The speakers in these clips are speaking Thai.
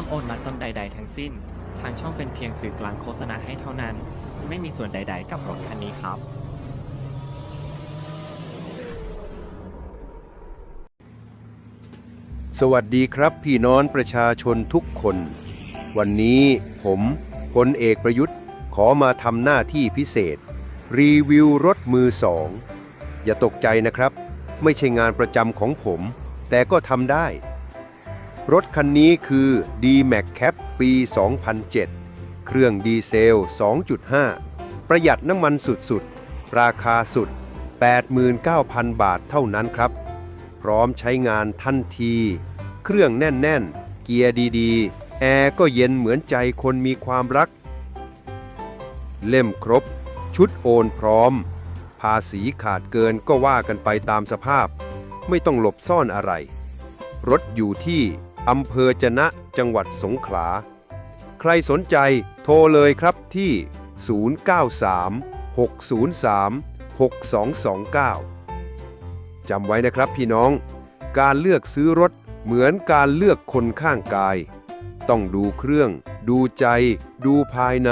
ต้องโอนมัดจำใด ๆ ทั้งสิ้น ทางช่องเป็นเพียงสื่อกลางโฆษณาให้เท่านั้น ไม่มีส่วนใด ๆ กับรถคันนี้ครับ สวัสดีครับพี่น้องประชาชนทุกคน วันนี้ผมพลเอกประยุทธ์ขอมาทำหน้าที่พิเศษ รีวิวรถมือสอง อย่าตกใจนะครับ ไม่ใช่งานประจำของผม แต่ก็ทำได้ รถคันนี้คือ D-Max Cap ปี 2007 เครื่องดีเซล 2.5 ประหยัดน้ำมันสุดๆ ราคาสุด 89,000 บาทเท่านั้นครับ พร้อมใช้งานทันที เครื่องแน่นๆ เกียร์ดีๆ แอร์ก็เย็นเหมือนใจคนมีความรัก เล่มครบ ชุดโอนพร้อม ภาษีขาดเกินก็ว่ากันไปตามสภาพ ไม่ต้องหลบซ่อนอะไรรถอยู่ที่ อำเภอจะนะจังหวัดสงขลา ใครสนใจโทรเลยครับที่ 093 603 6229 จำไว้นะครับพี่น้อง การเลือกซื้อรถเหมือนการเลือกคนข้างกาย ต้องดูเครื่อง ดูใจ ดูภายใน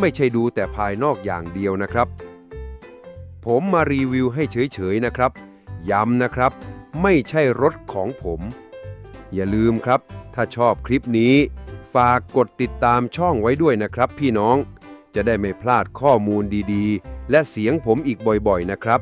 ไม่ใช่ดูแต่ภายนอกอย่างเดียวนะครับ ผมมารีวิวให้เฉยๆนะครับ ย้ำนะครับ ไม่ใช่รถของผม อย่าลืมครับ ถ้าชอบคลิปนี้ ฝากกดติดตามช่องไว้ด้วยนะครับ พี่น้อง จะได้ไม่พลาดข้อมูลดีๆ และเสียงผมอีกบ่อยๆนะครับ